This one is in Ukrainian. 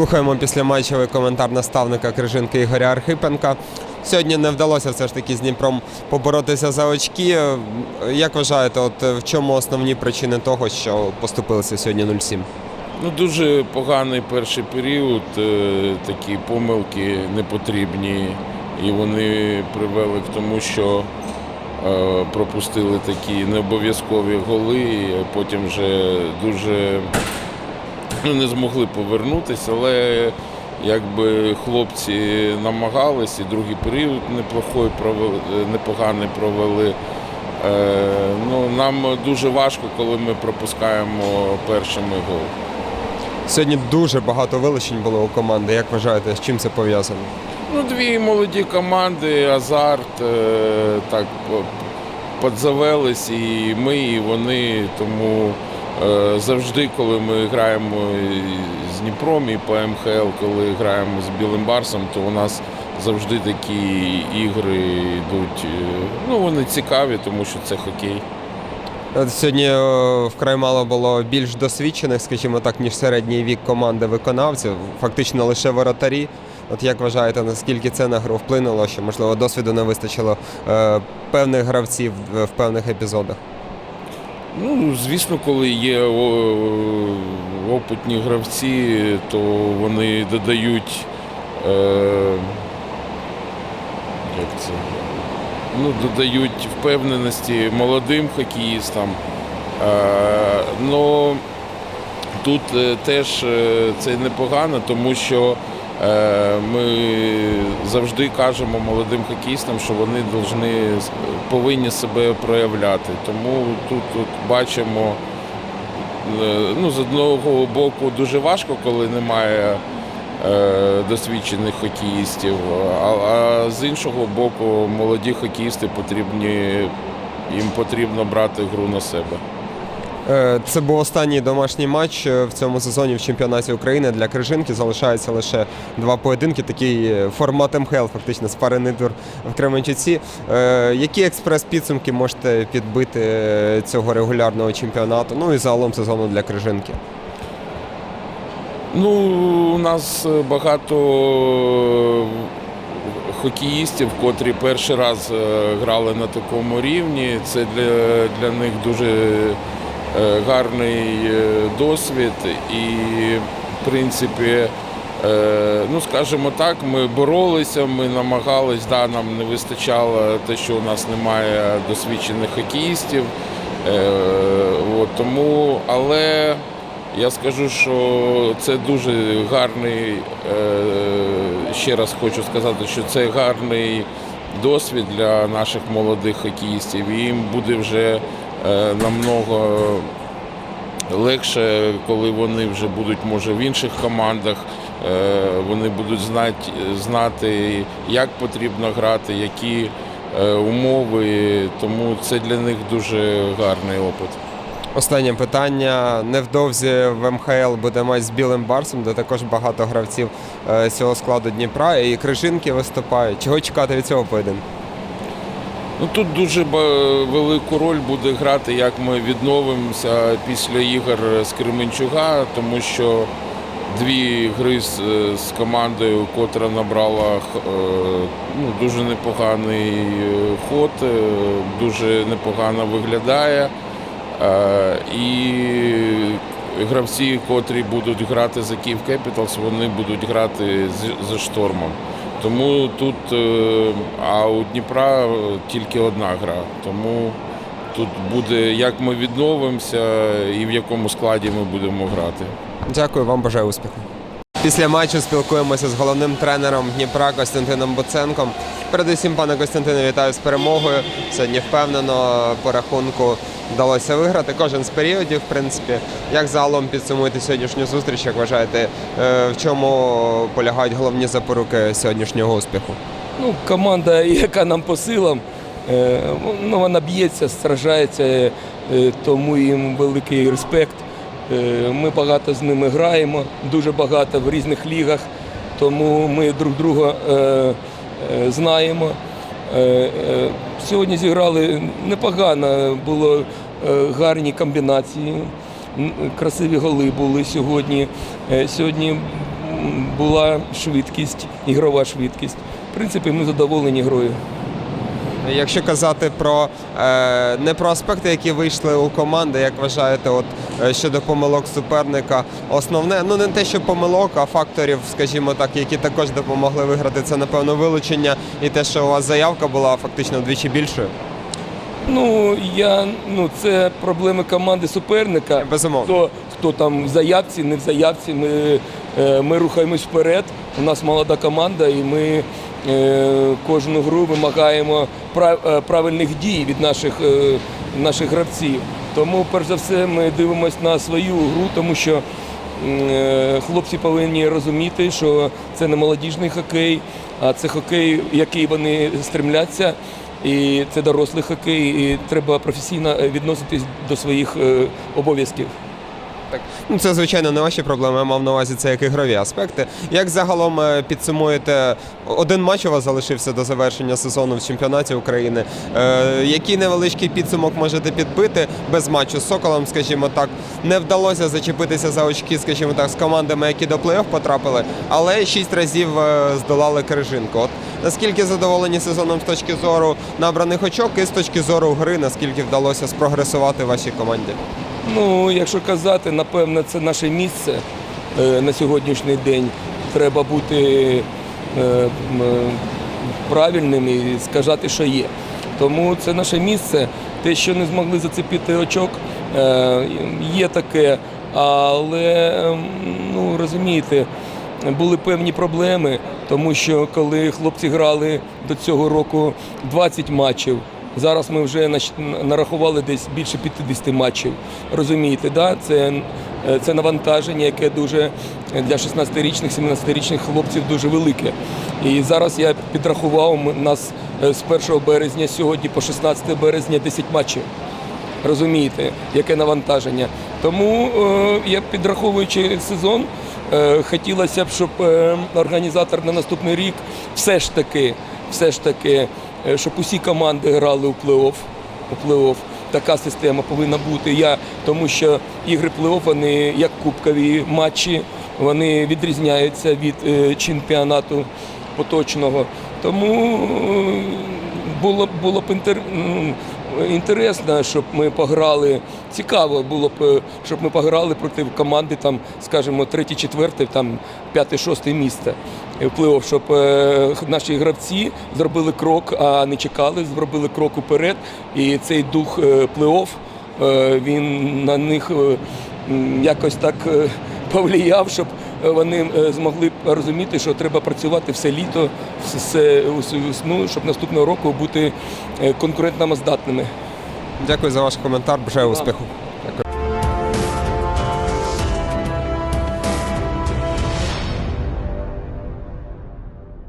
Слухаємо післяматчевий коментар наставника Крижинки Ігоря Архипенка. Сьогодні не вдалося все ж таки з Дніпром поборотися за очки. Як вважаєте, от в чому основні причини того, що поступилися сьогодні 0-7? Ну, дуже поганий перший період, е, такі помилки непотрібні, і вони привели к тому, що е, пропустили такі необов'язкові голи, потім вже дуже не змогли повернутися, але якби хлопці намагались, і другий період неплохой провели, непоганий провели. Е, ну, нам дуже важко, коли ми пропускаємо першими гол. Сьогодні дуже багато вилучень було у команди. Як вважаєте, з чим це пов'язано? Ну, дві молоді команди, азарт, е, так подзавелись і ми, і вони. Тому завжди, коли ми граємо з Дніпром і по МХЛ, коли граємо з Білим Барсом, то у нас завжди такі ігри йдуть. е, Ну, вони цікаві, тому що це хокей. Сьогодні е, вкрай мало було більш досвідчених, скажімо так, ніж середній вік команди виконавців. Фактично лише воротарі. От як вважаєте, наскільки це на гру вплинуло, що можливо досвіду не вистачило е, певних гравців в певних епізодах? Ну, звісно, коли є о, опитні гравці, то вони додають. Е, як це? Ну, додають впевненості молодим хокеїстам. Е, ну, тут е, теж е, це непогано, тому що е, ми завжди кажемо молодим хокеїстам, що вони должны, повинні себе проявляти. Тому тут, тут бачимо, е, ну, з одного боку дуже важко, коли немає е, досвідчених хокеїстів, а, а з іншого боку, молоді хокеїсти потрібні, їм потрібно брати гру на себе. Е, Це був останній домашній матч е, в цьому сезоні в чемпіонаті України для Крижинки. Залишається лише два поєдинки. Такий е, формат МХЛ, фактично спарений тур в Кременчуці. Які експрес-підсумки можете підбити цього регулярного чемпіонату? Ну і загалом сезону для Крижинки? Ну, у нас багато хокеїстів, котрі перший раз грали на такому рівні. Це для, для них дуже гарний е, досвід. І, в принципі, е, ну, скажімо так, ми боролися, ми намагались, да, нам не вистачало те, що у нас немає досвідчених хокеїстів. Е, от, тому, але я скажу, що це дуже гарний, е, ще раз хочу сказати, що це гарний досвід для наших молодих хокеїстів. І їм буде вже е, намного легше, коли вони вже будуть, може, в інших командах. Е, Вони будуть знати, знати, як потрібно грати, які е, умови. Тому це для них дуже гарний опит. Останнє питання. Невдовзі в МХЛ буде матч з Білим Барсом, де також багато гравців е, цього складу Дніпра і Крижинки виступають. Чого чекати від цього поєдинку? Ну тут дуже велику роль буде грати, як ми відновимося після ігор з Кременчуга, тому що дві гри з, з командою, котра набрала е, ну, дуже непоганий е, ход, е, дуже непогано виглядає. І гравці, котрі будуть грати за Київ Кепіталс, вони будуть грати за штормом. Тому тут, е, а у Дніпра е, тільки одна гра. Тому тут буде, як ми відновимося і в якому складі ми будемо грати. Дякую вам, бажаю успіху. Після матчу спілкуємося з головним тренером Дніпра Костянтином Буценком. Передусім, пане Костянтине, вітаю з перемогою. Сьогодні впевнено по рахунку вдалося виграти. Кожен з періодів, в принципі. Як загалом підсумуєте сьогоднішню зустріч? Як вважаєте, е, в чому полягають головні запоруки сьогоднішнього успіху? Ну, команда, яка нам по силам, е, ну, вона б'ється, стражається, е, тому їм великий респект. Ми багато з ними граємо, дуже багато в різних лігах, тому ми друг друга знаємо. Е, е, Сьогодні зіграли непогано, було е, гарні комбінації, красиві голи були сьогодні. Сьогодні була швидкість, ігрова швидкість. В принципі, ми задоволені грою. Якщо казати про е, не про аспекти, які вийшли у команди, як вважаєте, от е, щодо помилок суперника, основне, ну не те, що помилок, а факторів, скажімо так, які також допомогли виграти, це напевно вилучення і те, що у вас заявка була фактично вдвічі більшою. Ну, я, ну, це проблеми команди суперника. Безумовно. Хто, хто там в заявці, не в заявці. Ми, е, ми рухаємось вперед. У нас молода команда, і ми кожну гру вимагаємо е, правильних дій від наших, е, наших гравців. Тому, перш за все, ми дивимося на свою гру, тому що е, хлопці повинні розуміти, що це не молодіжний хокей, а це хокей, який вони стремляться. І це дорослий хокей, і треба професійно е, відноситись до своїх е, обов'язків. Так. Ну, це, звичайно, не ваші проблеми, я мав на увазі це як ігрові аспекти. Як загалом е, підсумуєте, один матч у вас залишився до завершення сезону в чемпіонаті України. Е, який невеличкий підсумок можете підбити без матчу з Соколом, скажімо так, не вдалося зачепитися за очки, скажімо так, з командами, які до плей-офф потрапили, але шість разів е, здолали Крижинку. От наскільки задоволені сезоном з точки зору набраних очок і з точки зору гри, наскільки вдалося спрогресувати вашій команді? Ну, якщо казати, напевно, це наше місце е, на сьогоднішній день. Треба бути е, правильним і сказати, що є. Тому це наше місце. Те, що не змогли зацепити очок, е, є таке. Але ну, розумієте, були певні проблеми, тому що коли хлопці грали до цього року 20 матчів, зараз ми вже нарахували десь більше 50 матчів. Розумієте, да? це, е, це навантаження, яке дуже для 16-річних, 17-річних хлопців дуже велике. І зараз я підрахував, нас е, з 1 березня сьогодні по 16 березня 10 матчів. Розумієте, яке навантаження. Тому е, я підраховуючи сезон, е, хотілося б, щоб е, організатор на наступний рік все ж таки, все ж таки, е, щоб усі команди грали у плей-офф. У плей-офф. Така система повинна бути. Я, тому що ігри плей-офф, вони як кубкові матчі, вони відрізняються від е, чемпіонату поточного. Тому е, було, було б інтер... інтересно, щоб ми пограли. Цікаво було б, е, щоб ми пограли проти команди, там, скажімо, третє, четверте, там п'яте, шосте місце в плей-офф, щоб е, наші гравці зробили крок, а не чекали, зробили крок уперед. І цей дух е, плей-офф, він на них якось так повлияв, щоб вони е, змогли розуміти, що треба працювати все літо, все- весну, щоб наступного року бути е, конкурентно здатними. Дякую за ваш коментар. Бажаю успіху.